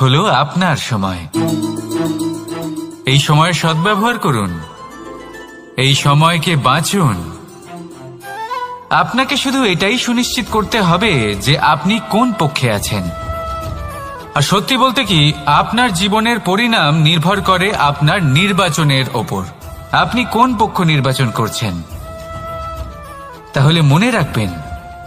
হলো আপনার সময়। এই সময়ের সদ্ব্যবহার করুন। এই সময়কে বাঁচুন। আপনাকে শুধু এটাই সুনিশ্চিত করতে হবে যে আপনি কোন পক্ষে আছেন। আর সত্যি বলতে কি, আপনার জীবনের পরিণাম নির্ভর করে আপনার নির্বাচনের ওপর। আপনি কোন পক্ষ নির্বাচন করছেন? তাহলে মনে রাখবেন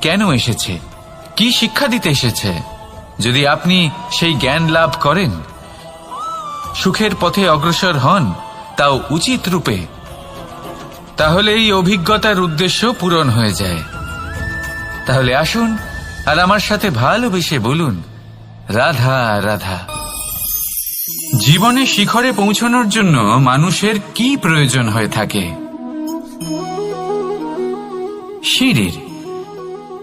কেন এসেছে? কি শিক্ষা দিতে এসেছে? যদি আপনি সেই জ্ঞান লাভ করেন, সুখের পথে অগ্রসর হন, তাও উচিত রূপে, তাহলে এই অভিজ্ঞতার উদ্দেশ্য পূরণ হয়ে যায়। তাহলে আসুন আর আমার সাথে ভালোবেসে বলুন, রাধা রাধা। জীবনে শিখরে পৌঁছানোর জন্য মানুষের কি প্রয়োজন হয়ে থাকে? সিঁড়ির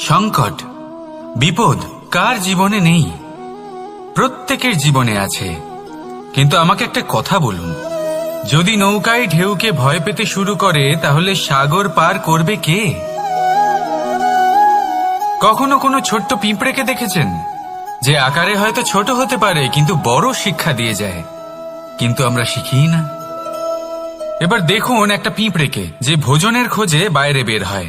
সংকট, বিপদ কার জীবনে নেই? প্রত্যেকের জীবনে আছে। কিন্তু আমাকে একটা কথা বলুন। যদি নৌকায় ঢেউকে ভয় পেতে শুরু করে, তাহলে সাগর পার করবে কে? কখনো কোনো ছোট্ট পিঁপড়েকে দেখেছেন? যে আকারে হয়তো ছোট হতে পারে, কিন্তু বড় শিক্ষা দিয়ে যায়। কিন্তু আমরা শিখি না। এবার দেখুন একটা পিঁপড়েকে, যে ভোজনের খোঁজে বাইরে বের হয়।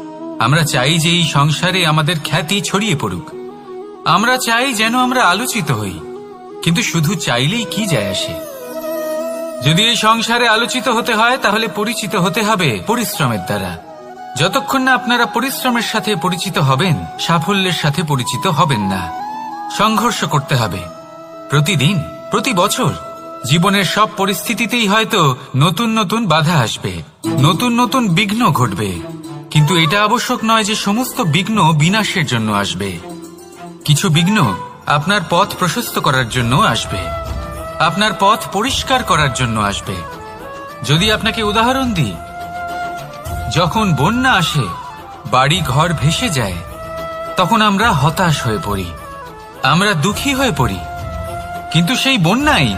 আমরা চাই যে এই সংসারে আমাদের খ্যাতি ছড়িয়ে পড়ুক। আমরা চাই যেন আমরা আলোচিত হই, কিন্তু শুধু চাইলেই কি যায় আসে? যদি এই সংসারে আলোচিত হতে হয়, তাহলে পরিচিত হতে হবে পরিশ্রমের দ্বারা। যতক্ষণ না আপনারা পরিশ্রমের সাথে পরিচিত হবেন, সাফল্যের সাথে পরিচিত হবেন না। সংঘর্ষ করতে হবে। প্রতিদিন, প্রতি বছর। জীবনের সব পরিস্থিতিতেই হয়তো নতুন নতুন বাধা আসবে, নতুন নতুন বিঘ্ন ঘটবে। কিন্তু এটা আবশ্যক নয় যে সমস্ত বিঘ্ন বিনাশের জন্য আসবে। কিছু বিঘ্ন আপনার পথ প্রশস্ত করার জন্য আসবে। আপনার পথ পরিষ্কার করার জন্য আসবে। যদি আপনাকে উদাহরণ দিই, যখন বন্যা আসে, বাড়ি ঘর ভেসে যায়, তখন আমরা হতাশ হয়ে পড়ি। আমরা দুঃখী হয়ে পড়ি। কিন্তু সেই বন্যাই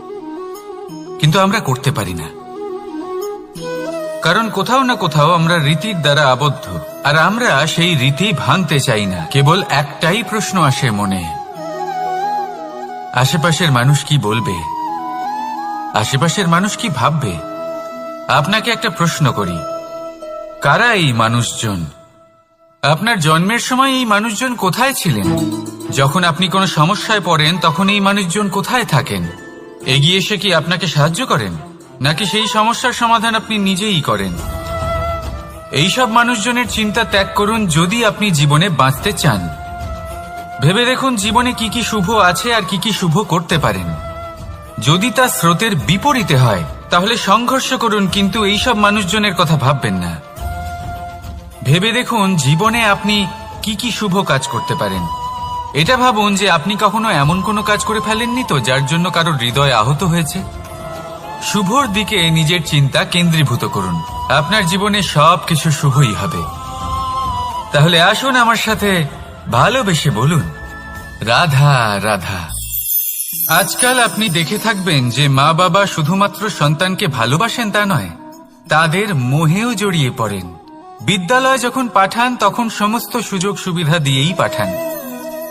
কিন্তু আমরা করতে পারি না। কারণ কোথাও না কোথাও আমরা রীতির দ্বারা আবদ্ধ। আর আমরা সেই রীতি ভাঙতে চাই না। কেবল একটাই প্রশ্ন আসে মনে। আশেপাশের মানুষ কি বলবে? আশেপাশের মানুষ কি ভাববে? আপনাকে একটা প্রশ্ন করি। কারা এই মানুষজন? আপনার জন্মের সময় এই মানুষজন কোথায় ছিলেন? যখন আপনি কোনো সমস্যায় পড়েন, তখন এই মানুষজন কোথায় থাকেন? এগিয়ে এসে কি আপনাকে সাহায্য করেন? নাকি সেই সমস্যার সমাধান আপনি নিজেই করেন? এইসব মানুষজনের চিন্তা ত্যাগ করুন যদি আপনি জীবনে বাঁচতে চান। ভেবে দেখুন জীবনে কি কি শুভ আছে আর কি কি শুভ করতে পারেন। যদি তা স্রোতের বিপরীতে হয়, তাহলে সংঘর্ষ করুন, কিন্তু এইসব মানুষজনের কথা ভাববেন না। ভেবে দেখুন জীবনে আপনি কি কি শুভ কাজ করতে পারেন। এটা ভাবুন যে আপনি কখনো এমন কোনো কাজ করে ফেলেননি তো যার জন্য কারোর হৃদয় আহত হয়েছে? শুভর দিকে নিজের চিন্তা কেন্দ্রীভূত করুন। আপনার জীবনে সব কিছু শুভই হবে। তাহলে আসুন আমার সাথে ভালোবেসে বলুন, রাধা রাধা। আজকাল আপনি দেখে থাকবেন যে মা বাবা শুধুমাত্র সন্তানকে ভালোবাসেন তা নয়, তাদের মোহেও জড়িয়ে পড়েন। বিদ্যালয় যখন পাঠান, তখন সমস্ত সুযোগ সুবিধা দিয়েই পাঠান।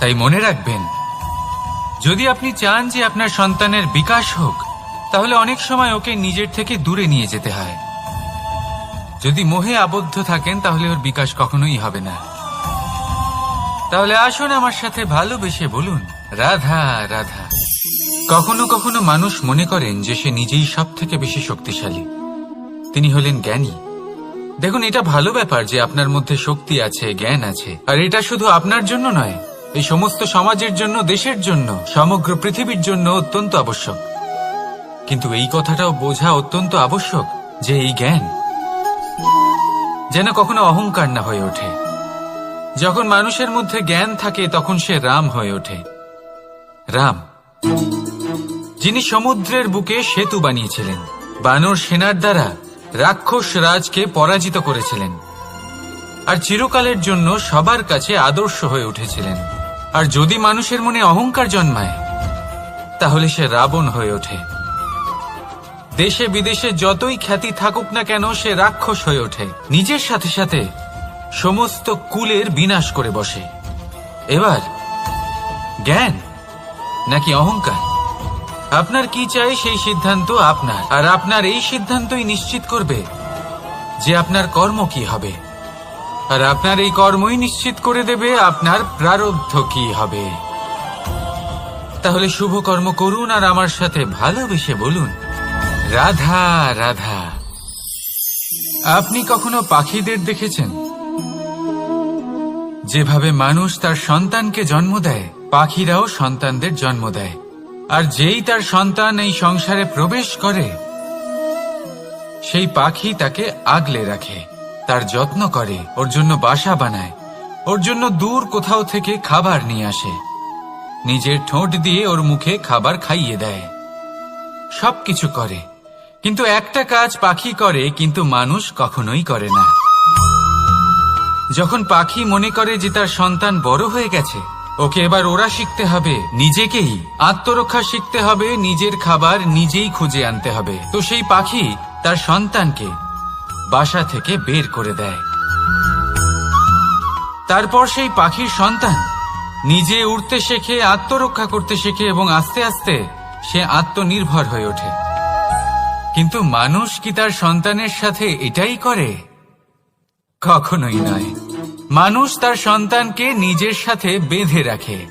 তাই মনে রাখবেন, যদি আপনি চান যে আপনার সন্তানের বিকাশ হোক, তাহলে অনেক সময় ওকে নিজের থেকে দূরে নিয়ে যেতে হয়। যদি মোহে আবদ্ধ থাকেন, তাহলে ওর বিকাশ কখনোই হবে না। তাহলে আসুন আমার সাথে ভালোবেসে বলুন, রাধা রাধা। কখনো কখনো মানুষ মনে করেন যে সে নিজেই সব থেকে বেশি শক্তিশালী। তিনি হলেন জ্ঞানী। দেখুন, এটা ভালো ব্যাপার যে আপনার মধ্যে শক্তি আছে, জ্ঞান আছে, আর এটা শুধু আপনার জন্য নয় এই সমস্ত সমাজের জন্য, দেশের জন্য, সমগ্র পৃথিবীর জন্য অত্যন্ত আবশ্যক। কিন্তু এই কথাটাও বোঝা অত্যন্ত আবশ্যক যে এই জ্ঞান যেন কখনো অহংকার না হয়ে ওঠে। যখন মানুষের মধ্যে জ্ঞান থাকে, তখন সে রাম হয়ে ওঠে। রাম, যিনি সমুদ্রের বুকে সেতু বানিয়েছিলেন, বানর সেনার দ্বারা রাক্ষস রাজকে পরাজিত করেছিলেন, আর চিরকালের জন্য সবার কাছে আদর্শ হয়ে উঠেছিলেন। আর যদি মানুষের মনে অহংকার জন্মায়, তাহলে সে রাবণ হয়ে ওঠে। দেশে বিদেশে যতই খ্যাতি থাকুক না কেন, সে রাক্ষস হয়ে ওঠে। নিজের সাথে সাথে সমস্ত কুলের বিনাশ করে বসে। এবার, জ্ঞান নাকি অহংকার? আপনার কি চাই সেই সিদ্ধান্ত আপনার। আর আপনার এই সিদ্ধান্তই নিশ্চিত করবে যে আপনার কর্ম কি হবে। আর আপনার এই কর্মই নিশ্চিত করে দেবে আপনার প্রারব্ধ কি হবে। তাহলে শুভ কর্ম করুন আর আমার সাথে ভালোবেসে বলুন, রাধা রাধা। আপনি কখনো পাখিদের দেখেছেন? যেভাবে মানুষ তার সন্তানকে জন্ম দেয়, পাখিরাও সন্তানদের জন্ম দেয়। আর যেই তার সন্তান এই সংসারে প্রবেশ করে, সেই পাখি তাকে আগলে রাখে। তার যত্ন করে, ওর জন্য বাসা বানায়, ওর জন্য দূর কোথাও থেকে খাবার নিয়ে আসে। নিজের ঠোঁট দিয়ে ওর মুখে খাবার খাইয়ে দেয়। সবকিছু করে, কিন্তু একটা কাজ পাখি করে, কিন্তু মানুষ কখনোই করে না। যখন পাখি মনে করে যে তার সন্তান বড় হয়ে গেছে, ওকে এবার ওরা শিখতে হবে নিজেকেই। আত্মরক্ষা শিখতে হবে, নিজের খাবার নিজেই খুঁজে আনতে হবে। তো সেই পাখি তার সন্তানকে বাসা থেকে বের করে দেয়। তারপর সেই পাখির সন্তান নিজে উড়তে শেখে, আত্মরক্ষা করতে শেখে এবং আস্তে আস্তে সে আত্মনির্ভর হয়ে ওঠে। কিন্তু মানুষ কি তার সন্তানের সাথে এটাই করে? কখনোই নয়। মানুষ তার সন্তানকে নিজের সাথে বেঁধে রাখে।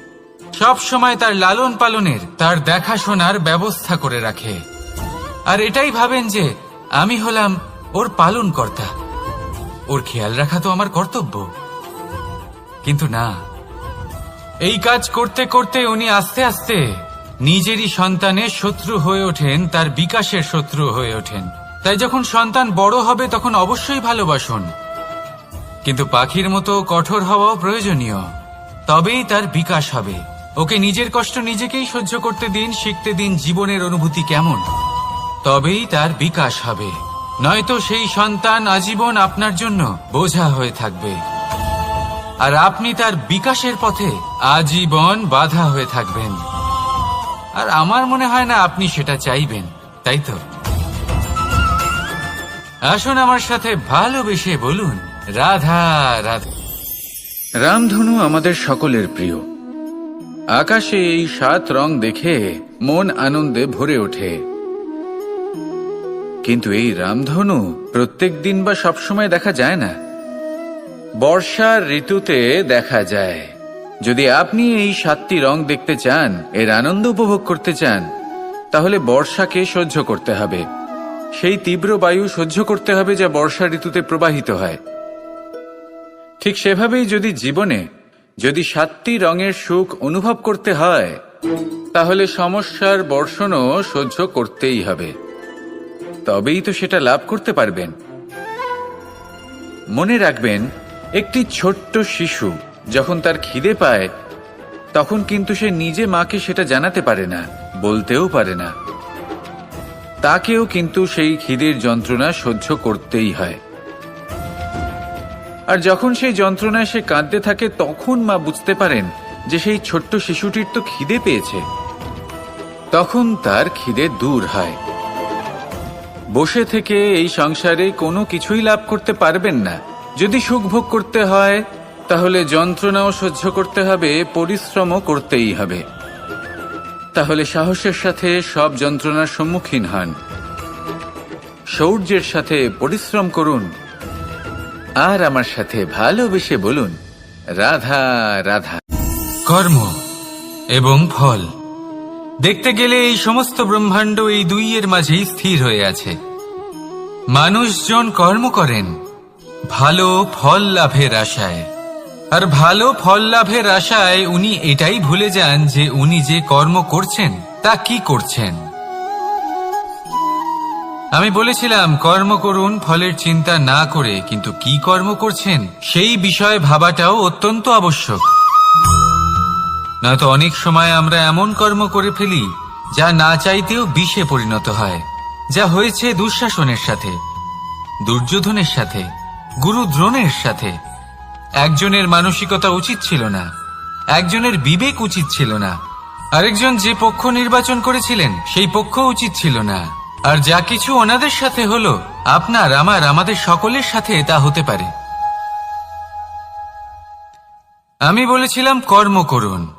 সব সময় তার লালন পালনের, তার দেখাশোনার ব্যবস্থা করে রাখে। আর এটাই ভাবেন যে, আমি হলাম ওর পালন কর্তা ওর খেয়াল রাখা তো আমার কর্তব্য। কিন্তু না, এই কাজ করতে করতে উনি আস্তে আস্তে নিজেরই সন্তানের শত্রু হয়ে ওঠেন, তার বিকাশের শত্রু হয়ে ওঠেন। তাই যখন সন্তান বড় হবে, তখন অবশ্যই ভালোবাসুন। কিন্তু পাখির মতো কঠোর হওয়াও প্রয়োজনীয়। তবেই তার বিকাশ হবে। ওকে নিজের কষ্ট নিজেকেই সহ্য করতে দিন, শিখতে দিন জীবনের অনুভূতি কেমন? তবেই তার বিকাশ হবে। নয়তো সেই সন্তান আজীবন আপনার জন্য বোঝা হয়ে থাকবে। আর আপনি তার বিকাশের পথে আজীবন বাধা হয়ে থাকবেন। আর আমার মনে হয় না আপনি সেটা চাইবেন, তাই তো? আসুন আমার সাথে ভালোবেসে বলুন, রাধা রাধা। রামধনু আমাদের সকলের প্রিয়। আকাশে এই সাত রং দেখে মন আনন্দে ভরে ওঠে। কিন্তু এই রামধনু প্রত্যেক দিন বা সবসময় দেখা যায় না। বর্ষার ঋতুতে দেখা যায়। যদি আপনি এই সাতটি রং দেখতে চান, এর আনন্দ উপভোগ করতে চান, তাহলে বর্ষাকে সহ্য করতে হবে। সেই তীব্র বায়ু সহ্য করতে হবে যা বর্ষা ঋতুতে প্রবাহিত হয়। ঠিক সেভাবেই যদি জীবনে যদি সাতটি রঙের সুখ অনুভব করতে হয়, তাহলে সমস্যার বর্ষণও সহ্য করতেই হবে। তবেই তো সেটা লাভ করতে পারবেন। মনে রাখবেন, একটি ছোট্ট শিশু যখন তার খিদে পায়, তখন কিন্তু সে নিজে মাকে সেটা জানাতে পারে না, বলতেও পারে না। তাকেও কিন্তু সেই খিদের যন্ত্রণা সহ্য করতেই হয়। আর যখন সেই যন্ত্রণায় সে কাঁদতে থাকে, তখন মা বুঝতে পারেন যে সেই ছোট্ট শিশুটির তো খিদে পেয়েছে। তখন তার খিদে দূর হয়। বসে থেকে এই সংসারে কোনো কিছুই লাভ করতে পারবেন না। যদি সুখ ভোগ করতে হয়, তাহলে যন্ত্রণাও সহ্য করতে হবে, পরিশ্রমও করতেই হবে। তাহলে সাহসের সাথে সব যন্ত্রণার সম্মুখীন হন। শৌর্যের সাথে পরিশ্রম করুন। আর আমার সাথে ভালোবেসে বলুন, রাধা রাধা। কর্ম এবং ফল। দেখতে গেলে এই সমস্ত ব্রহ্মাণ্ড এই দুইয়ের মাঝেই স্থির হয়ে আছে। মানুষজন কর্ম করেন, ভালো ফল লাভের আশায়। আর ভালো ফল লাভের আশায় উনি এটাই ভুলে যান যে উনি যে কর্ম করছেন, তা কি করছেন। আমি বলেছিলাম, কর্ম করুন, ফলের চিন্তা না করে, কিন্তু কি কর্ম করছেন, সেই বিষয়ে ভাবাটাও অত্যন্ত আবশ্যক। নয়তো অনেক সময় আমরা এমন কর্ম করে ফেলি, যা না চাইতেও বিষে পরিণত হয়, যা হয়েছে দুঃশাসনের সাথে, দুর্যোধনের সাথে গুরু দ্রোণের সাথে। একজনের মানসিকতা উচিত ছিল না, একজনের বিবেক উচিত ছিল না। আরেকজন যে পক্ষ নির্বাচন করেছিলেন, সেই পক্ষ উচিত ছিল না। আর যা কিছু ওনাদের সাথে হলো, আপনার, আমার, আমাদের সকলের সাথে তা হতে পারে। আমি বলেছিলাম, কর্ম করুন।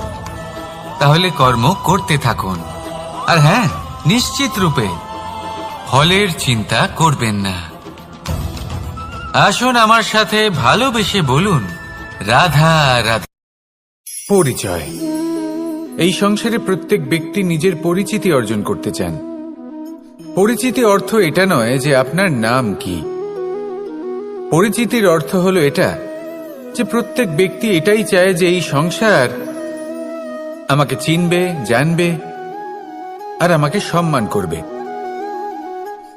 তাহলে কর্ম করতে থাকুন। আর হ্যাঁ নিশ্চিত রূপে ফলের চিন্তা করবেন না। আসুন আমার সাথে ভালোবেসে বলুন, রাধা রাধা। পরিচয়। এই সংসারে প্রত্যেক ব্যক্তি নিজের পরিচিতি অর্জন করতে চান। পরিচিতি অর্থ এটা নয় যে আপনার নাম কি। পরিচিতির অর্থ হলো এটা, যে প্রত্যেক ব্যক্তি এটাই চায় যে এই সংসার আমাকে চিনবে, জানবে আর আমাকে সম্মান করবে।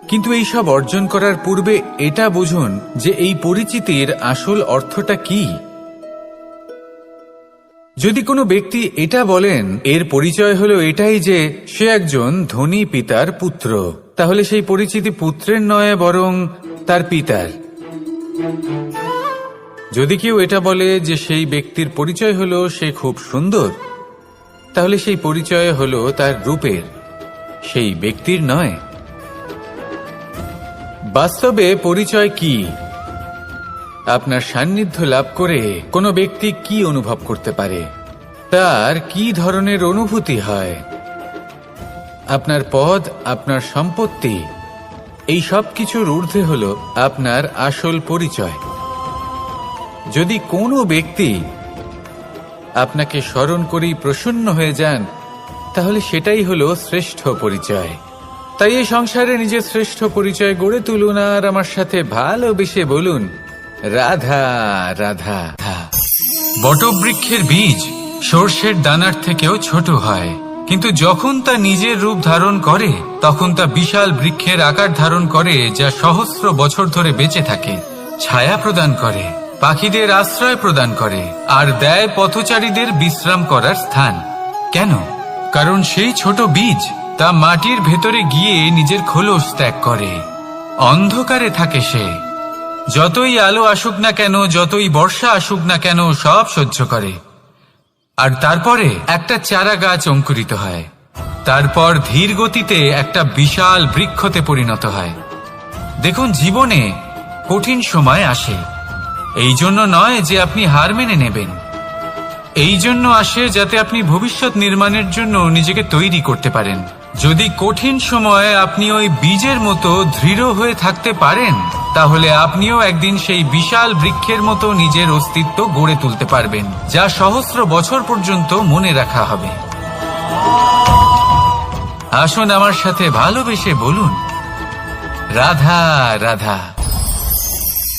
কিন্তু এই সব অর্জন করার পূর্বে এটা বুঝুন যে এই পরিচিতির আসল অর্থটা কি। যদি কোনো ব্যক্তি এটা বলেন, এর পরিচয় হলো এটাই যে সে একজন ধনী পিতার পুত্র। তাহলে সেই পরিচিতি পুত্রের নয়, বরং তার পিতার। যদি কেউ এটা বলে যে সেই ব্যক্তির পরিচয় হলো সে খুব সুন্দর তাহলে সেই পরিচয় হলো তার রূপের। সেই ব্যক্তির নয়। বাস্তবে পরিচয় কি? আপনার সান্নিধ্য লাভ করে কোনো ব্যক্তি কি অনুভব করতে পারে? তার কি ধরনের অনুভূতি হয়? আপনার পদ, আপনার সম্পত্তি, এই সব কিছুর ঊর্ধ্বে হল আপনার আসল পরিচয়। যদি কোনো ব্যক্তি আপনাকে স্মরণ করেই প্রসন্ন হয়ে যান, তাহলে সেটাই হলো শ্রেষ্ঠ পরিচয়। তাই এই সংসারে নিজের শ্রেষ্ঠ পরিচয় গড়ে তুলুন আর আমার সাথে ভালোবেসে বলুন, রাধা রাধা। বটবৃক্ষের বীজ সর্ষের দানার থেকেও ছোট হয়, কিন্তু যখন তা নিজের রূপ ধারণ করে, তখন তা বিশাল বৃক্ষের আকার ধারণ করে, যা সহস্র বছর ধরে বেঁচে থাকে, ছায়া প্রদান করে। পাখিদের আশ্রয় প্রদান করে আর দেয় পথচারীদের বিশ্রাম করার স্থান। কেন? কারণ সেই ছোট বীজ তা মাটির ভেতরে গিয়ে নিজের খোলস ত্যাগ করে। অন্ধকারে থাকে সে। যতই আলো আসুক না কেন, যতই বর্ষা আসুক না কেন, সব সহ্য করে। আর তারপরে একটা চারা গাছ অঙ্কুরিত হয়। তারপর ধীর গতিতে একটা বিশাল বৃক্ষতে পরিণত হয়। দেখুন, জীবনে কঠিন সময় আসে। এই জন্য নয় যে আপনি হার মেনে নেবেন। এই জন্য আসে যাতে আপনি ভবিষ্যৎ নির্মাণের জন্য নিজেকে তৈরি করতে পারেন। যদি কঠিন সময়ে আপনি ওই বীজের মতো দৃঢ় হয়ে থাকতে পারেন, তাহলে আপনিও একদিন সেই বিশাল বৃক্ষের মতো নিজের অস্তিত্ব গড়ে তুলতে পারবেন, যা সহস্র বছর পর্যন্ত মনে রাখা হবে। আসুন আমার সাথে ভালোবেসে বলুন, রাধা রাধা।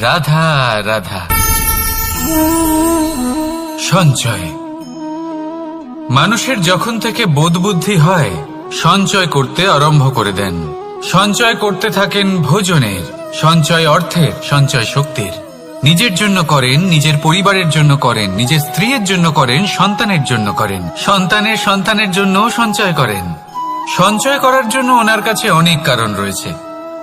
রাধা রাধা। সঞ্চয়। মানুষের যখন থেকে বোধ বুদ্ধি হয়, সঞ্চয় করতে আরম্ভ করে দেন। সঞ্চয় করতে থাকেন ভোজনের। সঞ্চয় অর্থের, সঞ্চয় শক্তির। নিজের জন্য করেন, নিজের পরিবারের জন্য করেন, নিজের স্ত্রীর জন্য করেন, সন্তানের জন্য করেন। সন্তানের সন্তানের জন্যও সঞ্চয় করেন। সঞ্চয় করার জন্য ওনার কাছে অনেক কারণ রয়েছে।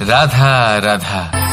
রাধা রাধা